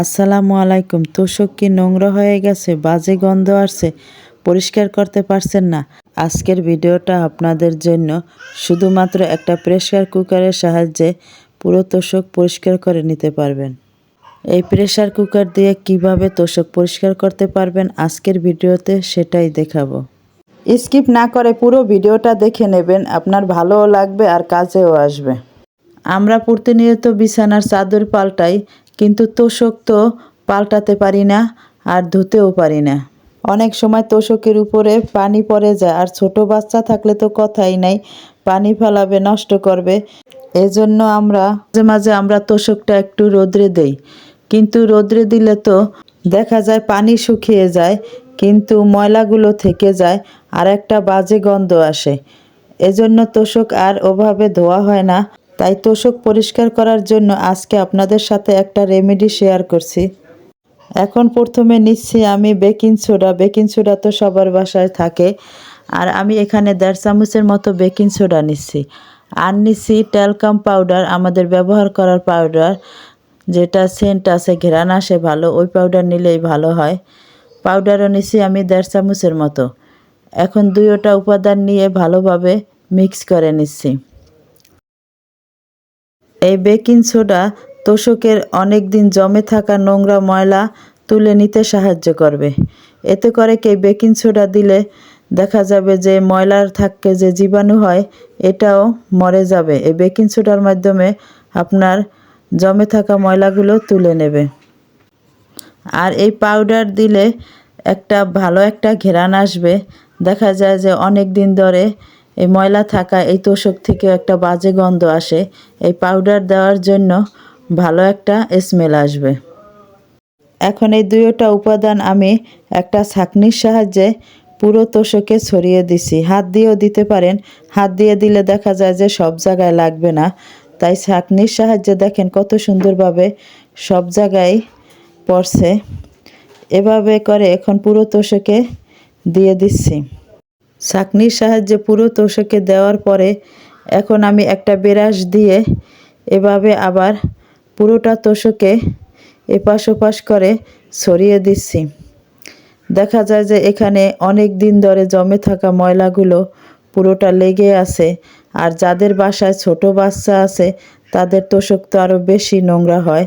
আসসালামু আলাইকুম। তোষক কি নোংরা হয়ে গেছে? বাজে গন্ধ আসছে। পরিষ্কার করতে পারছেন না। আজকের ভিডিওটা আপনাদের জন্য শুধুমাত্র একটা প্রেশার কুকারের সাহায্যে পুরো তোষক পরিষ্কার করে নিতে পারবেন। এই প্রেশার কুকার দিয়ে কীভাবে তোষক পরিষ্কার করতে পারবেন আজকের ভিডিওতে সেটাই দেখাবো। স্কিপ না করে পুরো ভিডিওটা দেখে নেবেন, আপনার ভালোও লাগবে আর কাজেও আসবে। আমরা প্রতিনিয়ত বিছানার চাদর পাল্টাই কিন্তু তোষক তো পাল্টাতে পারি না আর ধুতেও পারি না। অনেক সময় তোষকের উপরে পানি পড়ে যায় আর ছোট বাচ্চা থাকলে তো কথাই নাই, পানি ফেলাবে, নষ্ট করবে। এজন্য আমরা, মাঝে মাঝে আমরা তোষকটা একটু রোদ্রে দেই। কিন্তু রোদ্রে দিলে তো দেখা যায় পানি শুকিয়ে যায়, কিন্তু ময়লাগুলো থেকে যায় আর একটা বাজে গন্ধ আসে। এজন্য তোষক আর ওভাবে ধোয়া হয় না। তাই তোষক পরিষ্কার করার জন্য আজকে আপনাদের সাথে একটা রেমেডি শেয়ার করছি। এখন প্রথমে নিচ্ছি আমি বেকিং সোডা। বেকিং সোডা তো সবার বাসায় থাকে। আর আমি এখানে দেড় চামচের মতো বেকিং সোডা নিচ্ছি। আর নিচ্ছি ট্যালকাম পাউডার, আমাদের ব্যবহার করার পাউডার, যেটা সেন্ট আছে, ঘেরান আসে ভালো, ওই পাউডার নিলেই ভালো হয়। পাউডারও নিচ্ছি আমি দেড় চামচের মতো। এখন দুইটা উপাদান নিয়ে ভালোভাবে মিক্স করে নিচ্ছি। এই বেকিং সোডা তোষকের অনেক দিন জমে থাকা নোংরা ময়লা তুলে নিতে সাহায্য করবে। এতে করে কি বেকিং সোডা দিলে দেখা যাবে যে ময়লার থাকে যে জীবাণু হয়, এটাও মরে যাবে। এই বেকিং সোডার মাধ্যমে আপনার জমে থাকা ময়লাগুলো তুলে নেবে। আর এই পাউডার দিলে একটা ভালো একটা ঘেরান আসবে। দেখা যায় যে অনেক দিন ধরে এই ময়লা থাকা এই তোষক থেকে একটা বাজে গন্ধ আসে। এই পাউডার দেওয়ার জন্য ভালো একটা স্মেল আসবে। এখন এই দুইটা উপাদান আমি একটা ছাঁকনির সাহায্যে পুরো তোষকে ছড়িয়ে দিছি। হাত দিয়েও দিতে পারেন। হাত দিয়ে দিলে দেখা যায় যে সব জায়গায় লাগবে না। তাই ছাঁকনির সাহায্যে দেখেন কত সুন্দরভাবে সব জায়গায় পড়ছে। এভাবে করে এখন পুরো তোষকে দিয়ে দিচ্ছি। ছাঁকনির সাহায্যে পুরো তোষকে দেওয়ার পরে এখন আমি একটা ব্রাশ দিয়ে এভাবে আবার পুরোটা তোষকে এপাশ ওপাশ করে ছড়িয়ে দিচ্ছি। দেখা যায় যে এখানে অনেক দিন ধরে জমে থাকা ময়লাগুলো পুরোটা লেগে আছে আর যাদের বাসায় ছোট বাচ্চা আছে, তাদের তোষক তো আরও বেশি নোংরা হয়।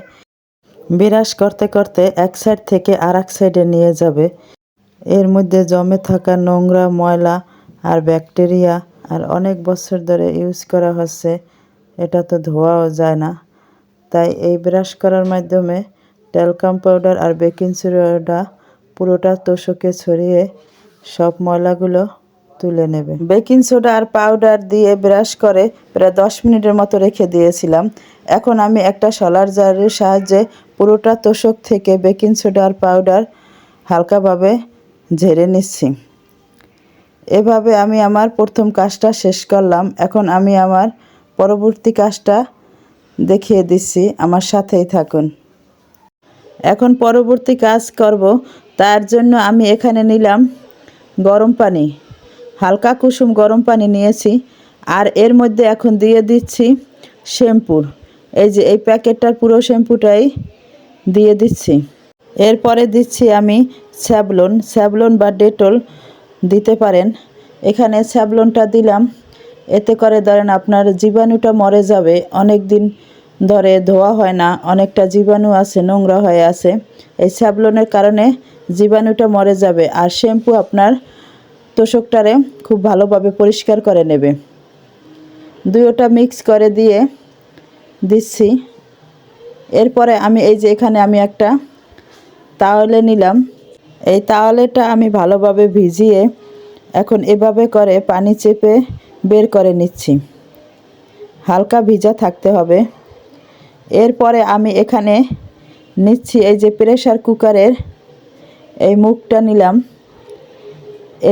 বিরাস করতে করতে এক সাইড থেকে আর এক সাইডে নিয়ে যাবে। এর মধ্যে জমে থাকা নোংরা ময়লা আর ব্যাকটেরিয়া আর অনেক বছর ধরে ইউজ করা হচ্ছে, এটা তো ধোয়াও যায় না। তাই এই ব্রাশ করার মাধ্যমে ট্যালকাম পাউডার আর বেকিং সোডা পুরোটা তোষকে ছড়িয়ে সব ময়লাগুলো তুলে নেবে। বেকিং সোডা আর পাউডার দিয়ে ব্রাশ করে প্রায় দশ মিনিটের মতো রেখে দিয়েছিলাম। এখন আমি একটা সলার জারের সাহায্যে পুরোটা তোষক থেকে বেকিং সোডা আর পাউডার হালকাভাবে ঝেড়ে নিচ্ছি। এভাবে আমি আমার প্রথম কাজটা শেষ করলাম। এখন আমি আমার পরবর্তী কাজটা দেখিয়ে দিচ্ছি। আমার সাথেই থাকুন। এখন পরবর্তী কাজ করব। তার জন্য আমি এখানে নিলাম গরম পানি। হালকা কুসুম গরম পানি নিয়েছি। আর এর মধ্যে এখন দিয়ে দিচ্ছি শ্যাম্পুর। এই যে, এই প্যাকেটটার পুরো শ্যাম্পুটাই দিয়ে দিচ্ছি। এরপরে দিচ্ছি আমি স্যাবলন স্যাবলন বা ডেটল দিতে পারেন। এখানে স্যাবলনটা দিলাম। এতে করে ধরেন আপনার জীবাণুটা মরে যাবে। অনেক দিন ধরে ধোয়া হয় না, অনেকটা জীবাণু আছে, নোংরা হয়ে আছে। এই স্যাবলনের কারণে জীবাণুটা মরে যাবে আর শ্যাম্পু আপনার তোষকটারে খুব ভালোভাবে পরিষ্কার করে নেবে। দুইটা মিক্স করে দিয়ে দিচ্ছি। এরপরে আমি এই যে এখানে আমি একটা তাওয়ালে নিলাম। এই তাওয়ালেটা আমি ভালোভাবে ভিজিয়ে এখন এভাবে করে পানি চেপে বের করে নিচ্ছি। হালকা ভিজা থাকতে হবে। এরপরে আমি এখানে নিচ্ছি এই যে প্রেশার কুকারের এই মুখটা নিলাম।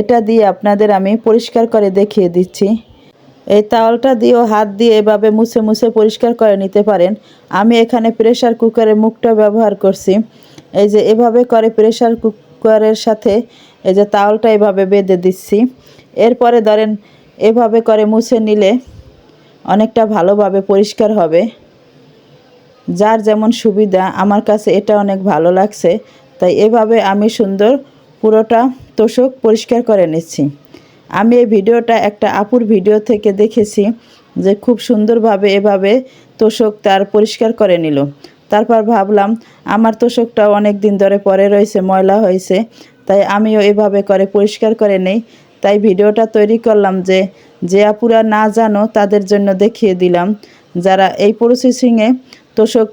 এটা দিয়ে আপনাদের আমি পরিষ্কার করে দেখিয়ে দিচ্ছি। এই তাওয়ালটা দিয়েও হাত দিয়ে এভাবে মুছে মুছে পরিষ্কার করে নিতে পারেন। আমি এখানে প্রেশার কুকারের মুখটা ব্যবহার করছি। এই যে এভাবে করে প্রেশার কুকারের সাথে এই যে তাওয়ালটা এভাবে বেঁধে দিচ্ছি। এরপরে ধরেন এভাবে করে মুছে নিলে অনেকটা ভালোভাবে পরিষ্কার হবে। যার যেমন সুবিধা, আমার কাছে এটা অনেক ভালো লাগছে। তাই এভাবে আমি সুন্দর পুরোটা তোষক পরিষ্কার করে নিচ্ছি। আমি এই ভিডিওটা একটা আপুর ভিডিও থেকে দেখেছি যে খুব সুন্দরভাবে এভাবে তোষক তার পরিষ্কার করে নিল। তারপর ভাবলাম, আমার তোষকটাও অনেক দিন ধরে পরে রয়েছে, ময়লা হয়েছে, তাই আমিও এভাবে করে পরিষ্কার করে নেই। তাই ভিডিওটা তৈরি করলাম যে যে আপুরা না জানো তাদের জন্য দেখিয়ে দিলাম। যারা এই প্রসেসিংয়ে তোষক,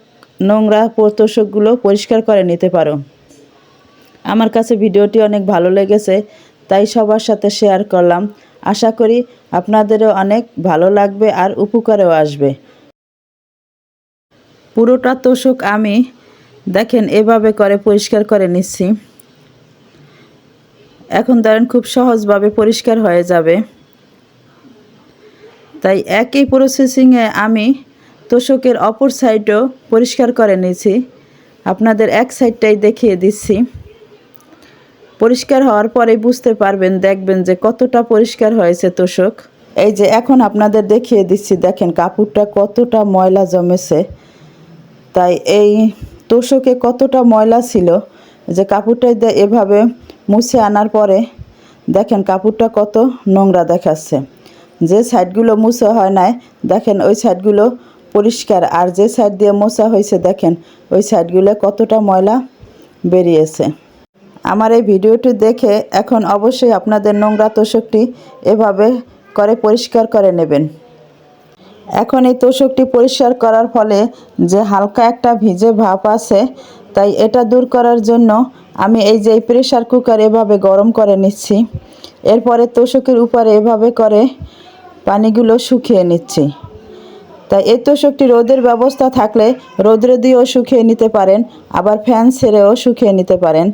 নোংরা তোষকগুলো পরিষ্কার করে নিতে পারো। আমার কাছে ভিডিওটি অনেক ভালো লেগেছে, তাই সবার সাথে শেয়ার করলাম। আশা করি আপনাদেরও অনেক ভালো লাগবে আর উপকারেও আসবে। পুরোটা তোষক আমি দেখেন এভাবে করে পরিষ্কার করে নিচ্ছি। এখন ধরেন খুব সহজভাবে পরিষ্কার হয়ে যাবে। তাই একই প্রসেসিংয়ে আমি তোষকের অপর সাইডও পরিষ্কার করে নিয়েছি। আপনাদের এক সাইডটাই দেখিয়ে দিচ্ছি। পরিষ্কার হওয়ার পরে বুঝতে পারবেন, দেখবেন যে কতটা পরিষ্কার হয়েছে তোষক। এই যে এখন আপনাদের দেখিয়ে দিচ্ছি, দেখেন কাপড়টা কতটা ময়লা জমেছে। তাই এই তোষকে কতটা ময়লা ছিল যে কাপড়টা এভাবে মুছে আনার পরে দেখেন কাপড়টা কত নোংরা দেখাচ্ছে। যে সাইডগুলো মুছে হয় নাই, দেখেন ওই সাইডগুলো পরিষ্কার। আর যে সাইড দিয়ে মোছা হয়েছে, দেখেন ওই সাইডগুলো কতটা ময়লা বেরিয়েছে। আমার এই ভিডিওটি দেখে এখন অবশ্যই আপনাদের নোংরা তোষকটি এভাবে করে পরিষ্কার করে নেবেন। এখন এই তোষকটি পরিষ্কার করার ফলে যে হালকা একটা ভিজে ভাপ আছে, তাই এটা দূর করার জন্য আমি এই যে প্রেশার কুকার এভাবে গরম করে নিচ্ছি। এরপরে তোষকের উপরে এভাবে করে পানিগুলো শুকিয়ে নিচ্ছি। তাই এই তোষকটি রোদের ব্যবস্থা থাকলে রোদ্রে দিয়েও শুকিয়ে নিতে পারেন, আবার ফ্যান ছেড়েও শুকিয়ে নিতে পারেন।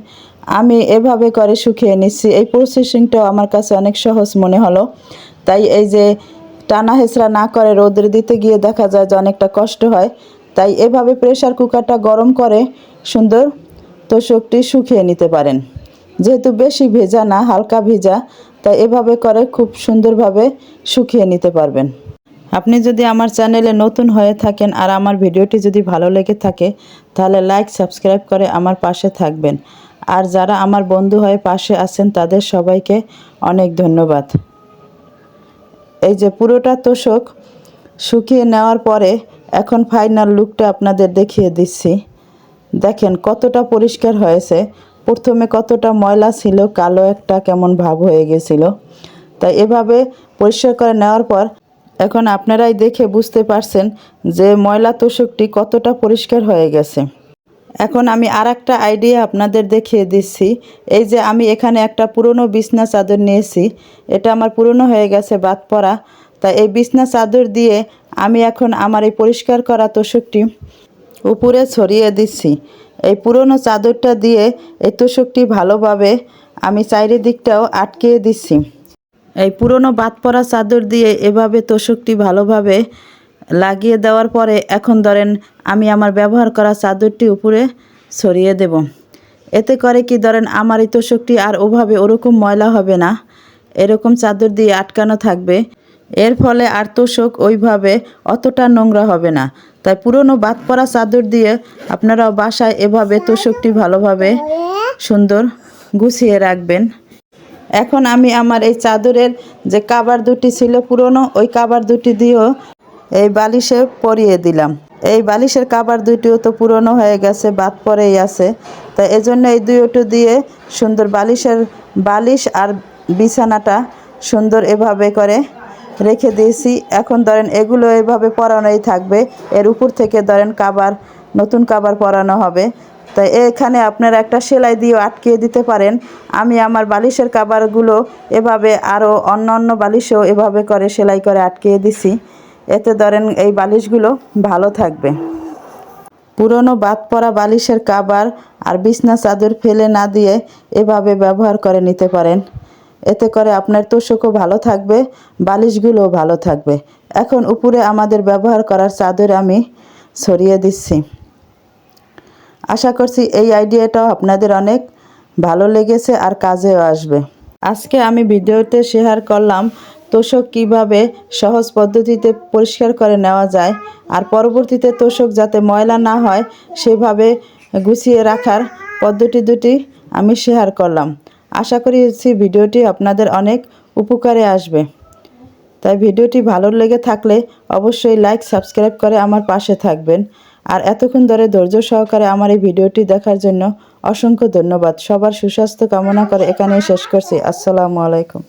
আমি এভাবে করে শুকিয়ে নিচ্ছি। এই প্রসেসিংটাও আমার কাছে অনেক সহজ মনে হলো। তাই এই যে টানা হেঁচড়া না করে রোদ্রে দিতে গিয়ে দেখা যায় যে অনেকটা কষ্ট হয়। তাই এভাবে প্রেশার কুকারটা গরম করে সুন্দর তোষকটি শুকিয়ে নিতে পারেন। যেহেতু বেশি ভেজা না, হালকা ভেজা, তাই এভাবে করে খুব সুন্দরভাবে শুকিয়ে নিতে পারবেন। আপনি যদি আমার চ্যানেলে নতুন হয়ে থাকেন আর আমার ভিডিওটি যদি ভালো লেগে থাকে, তাহলে লাইক, সাবস্ক্রাইব করে আমার পাশে থাকবেন। আর যারা আমার বন্ধু হয়ে পাশে আছেন, তাদের সবাইকে অনেক ধন্যবাদ। এই যে পুরোটা তোষক শুকিয়ে নেওয়ার পরে এখন ফাইনাল লুকটা আপনাদের দেখিয়ে দিচ্ছি। দেখেন কতটা পরিষ্কার হয়েছে। প্রথমে কতটা ময়লা ছিল, কালো একটা কেমন ভাব হয়ে গেছিল। তাই এভাবে পরিষ্কার করে নেওয়ার পর এখন আপনারাই দেখে বুঝতে পারছেন যে ময়লা তোষকটি কতটা পরিষ্কার হয়ে গেছে। এখন আমি আর একটা আইডিয়া আপনাদের দেখিয়ে দিচ্ছি। এই যে আমি এখানে একটা পুরনো বিছনা চাদর নিয়েছি। এটা আমার পুরনো হয়ে গেছে বাদ পড়া তাই এই বিছনা চাদর দিয়ে আমি এখন আমার এই পরিষ্কার করা তোষকটি উপরে ছড়িয়ে দিচ্ছি। এই পুরনো চাদরটা দিয়ে এই তোষকটি ভালোভাবে আমি চারিদিকটাও আটকিয়ে দিচ্ছি। এই পুরনো বাদ পড়া চাদর দিয়ে এভাবে তোষকটি ভালোভাবে লাগিয়ে দেওয়ার পরে এখন ধরেন আমি আমার ব্যবহার করা চাদরটি উপরে ছড়িয়ে দেব। এতে করে কি ধরেন আমার এই তোষকটি আর ওভাবে ওরকম ময়লা হবে না। এরকম চাদর দিয়ে আটকানো থাকবে। এর ফলে আর তোষক ওইভাবে অতটা নোংরা হবে না। তাই পুরনো বাদ পরা চাদর দিয়ে আপনারাও বাসায় এভাবে তোষকটি ভালোভাবে সুন্দর গুছিয়ে রাখবেন। এখন আমি আমার এই চাদরের যে কাবার দুটি ছিল পুরনো, ওই কাবার দুটি দিয়েও এই বালিশে পরিয়ে দিলাম। এই বালিশের কাবার দুটিও তো পুরনো হয়ে গেছে, বাদ পরেই আছে। তাই এজন্য এই দুইটো দিয়ে সুন্দর বালিশের বালিশ আর বিছানাটা সুন্দর এভাবে করে রেখে দিয়েছি। এখন ধরেন এগুলো এভাবে পরানোই থাকবে। এর উপর থেকে ধরেন কাবার, নতুন কাবার পরানো হবে। তাই এখানে আপনারা একটা সেলাই দিয়েও আটকিয়ে দিতে পারেন। আমি আমার বালিশের কাবারগুলো এভাবে আরও অন্য অন্য বালিশেও এভাবে করে সেলাই করে আটকিয়ে দিছি। এতে ধরেন এই বালিশগুলো ভালো থাকবে। পুরনো বাদ পড়া বালিশের কাবার আর বিছনা চাদর ফেলে না দিয়ে এভাবে ব্যবহার করে নিতে পারেন। এতে করে আপনার তোষকও ভালো থাকবে, বালিশগুলোও ভালো থাকবে। এখন উপরে আমাদের ব্যবহার করার চাদর আমি ছড়িয়ে দিচ্ছি। আশা করছি এই আইডিয়াটাও আপনাদের অনেক ভালো লেগেছে আর কাজেও আসবে। আজকে আমি ভিডিওতে শেয়ার করলাম তোষক কীভাবে সহজ পদ্ধতিতে পরিষ্কার করে নেওয়া যায় আর পরবর্তীতে তোষক যাতে ময়লা না হয়, সেভাবে গুছিয়ে রাখার পদ্ধতি দুটি আমি শেয়ার করলাম। আশা করি ভিডিওটি আপনাদের অনেক উপকারে আসবে। তাই ভিডিওটি ভালো লেগে থাকলে অবশ্যই লাইক সাবস্ক্রাইব করে আমার পাশে থাকবেন। আর এতক্ষণ ধরে ধৈর্য সহকারে আমার এই ভিডিওটি দেখার জন্য অসংখ্য ধন্যবাদ। সবার সুস্বাস্থ্য কামনা করে এখানেই শেষ করছি। আসসালামু আলাইকুম।